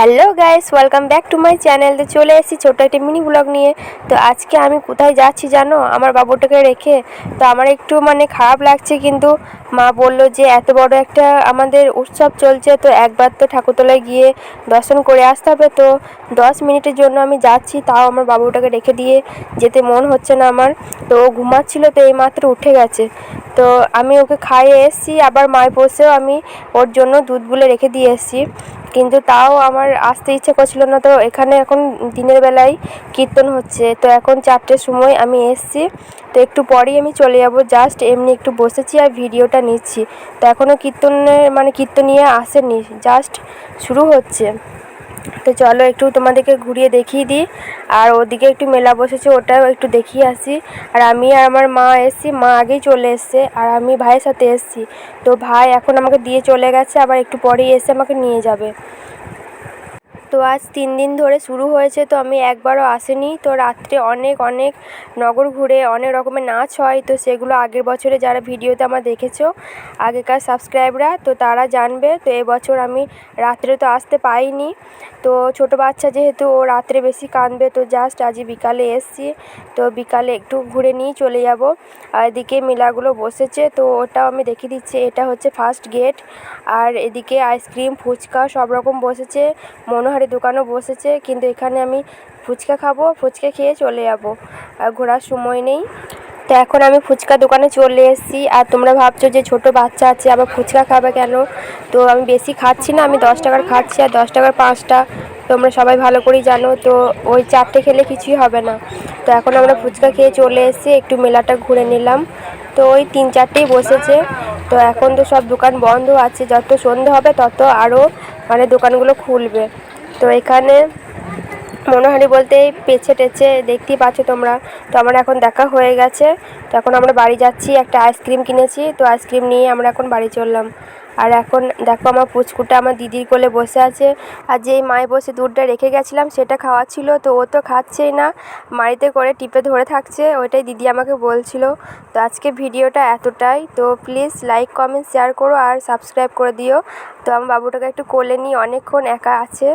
Hello guys, welcome back to my channel. তো চলে এসেছি ছোটো একটা মিনি ব্লগ নিয়ে। তো আজকে আমি কোথায় যাচ্ছি জানো? আমার বাবুটাকে রেখে। তো আমার একটু মানে খারাপ লাগছে, কিন্তু মা বলল যে এত বড় একটা আমাদের উৎসব চলছে, তো একবার তো ঠাকুরতলায় গিয়ে দর্শন করে আসতে হবে। তো দশ মিনিটের জন্য আমি যাচ্ছি, তাও আমার বাবুটাকে রেখে দিয়ে যেতে মন হচ্ছে না আমার। তো ও ঘুমাচ্ছিল, তো এইমাত্র উঠে গেছে। তো আমি ওকে খাইয়ে এসেছি, আবার মায়ের বসেও আমি ওর জন্য দুধ গুলে রেখে দিয়ে এসেছি। কিন্তু তাও আমার আসতে ইচ্ছে করছিল না। তো এখানে এখন দিনের বেলায় কীর্তন হচ্ছে। তো এখন চারটের সময় আমি এসছি। তো একটু পরেই আমি চলে যাব। জাস্ট এমনি একটু বসেছি আর ভিডিওটা নিচ্ছি। তো এখনও কীর্তনের মানে কীর্তন নিয়ে আসেনি। জাস্ট শুরু হচ্ছে। তো চলো একটু তোমাদেরকে ঘুরিয়ে দেখিয়ে দিই। আর ওদিকে একটু মেলা বসেছে, ওটাও একটু দেখিয়ে আসি। আর আমি আর আমার মা এসছি, মা আগেই চলে এসছে, আর আমি ভাইয়ের সাথে এসছি। তো ভাই এখন আমাকে দিয়ে চলে গেছে, আবার একটু পরেই এসে আমাকে নিয়ে যাবে। তো আজ তিন দিন ধরে শুরু হয়েছে, তো আমি একবারও আসিনি। তো রাত্রে অনেক অনেক নগর ঘুরে অনেক রকমের নাচ হয়, তো সেগুলো আগের বছরে যারা ভিডিওতে আমার দেখেছ, আগেকার সাবস্ক্রাইবরা, তো তারা জানবে। তো এবছর আমি রাত্রে তো আসতে পাইনি। তো ছোট বাচ্চা যেহেতু ও রাত্রে বেশি কাঁদবে, তো জাস্ট আজই বিকালে এসছি। তো বিকালে একটু ঘুরে নিয়ে চলে যাব। আর এদিকে মেলাগুলো বসেছে, তো ওটাও আমি দেখিয়ে দিচ্ছি। এটা হচ্ছে ফার্স্ট গেট আর এদিকে আইসক্রিম ফুচকা সব রকম বসেছে। মনোহারি দোকানও বসেছে, কিন্তু এখানে আমি ফুচকা খাব, ফুচকা খেয়ে চলে যাব। আর ঘোরার সময় নেই। তো এখন আমি ফুচকা দোকানে চলে এসেছি। আর তোমরা ভাবছ যে ছোট বাচ্চা আছে, আবার ফুচকা খাবে কেন? তো আমি বেশি খাচ্ছি না, আমি দশ টাকার খাচ্ছি, আর দশ টাকার পাঁচটা তোমরা সবাই ভালো করেই জানো, তো ওই চারটে খেলে কিছুই হবে না। তো এখন আমরা ফুচকা খেয়ে চলে এসেছি, একটু মেলাটা ঘুরে নিলাম। তো ওই তিন চারটেই বসেছে। তো এখন তো সব দোকান বন্ধ আছে, যত সন্ধে হবে তত আরও মানে দোকানগুলো খুলবে। তো এখানে মনোহারি বলতে এই পেছে টেছে দেখতেই পাচ্ছ তোমরা। তো আমার এখন দেখা হয়ে গেছে। তো এখন আমরা বাড়ি যাচ্ছি, একটা আইসক্রিম কিনেছি। তো আইসক্রিম নিয়ে আমরা এখন বাড়ি চললাম। আর এখন দেখো আমার পুচকুটা আমার দিদির কোলে বসে আছে। আর যেই মায়ে বসে দুধটা রেখে গেছিলাম, সেটা খাওয়াচ্ছিল তো ও তো খাচ্ছেই না। মাড়িতে করে টিপে ধরে থাকছে, ওইটাই দিদি আমাকে বলছিল। তো আজকে ভিডিওটা এতটাই। তো প্লিজ লাইক, কমেন্ট, শেয়ার করো আর সাবস্ক্রাইব করে দিও। তো আমার বাবুটাকে একটু কোলে নিয়ে অনেকক্ষণ একা আছে।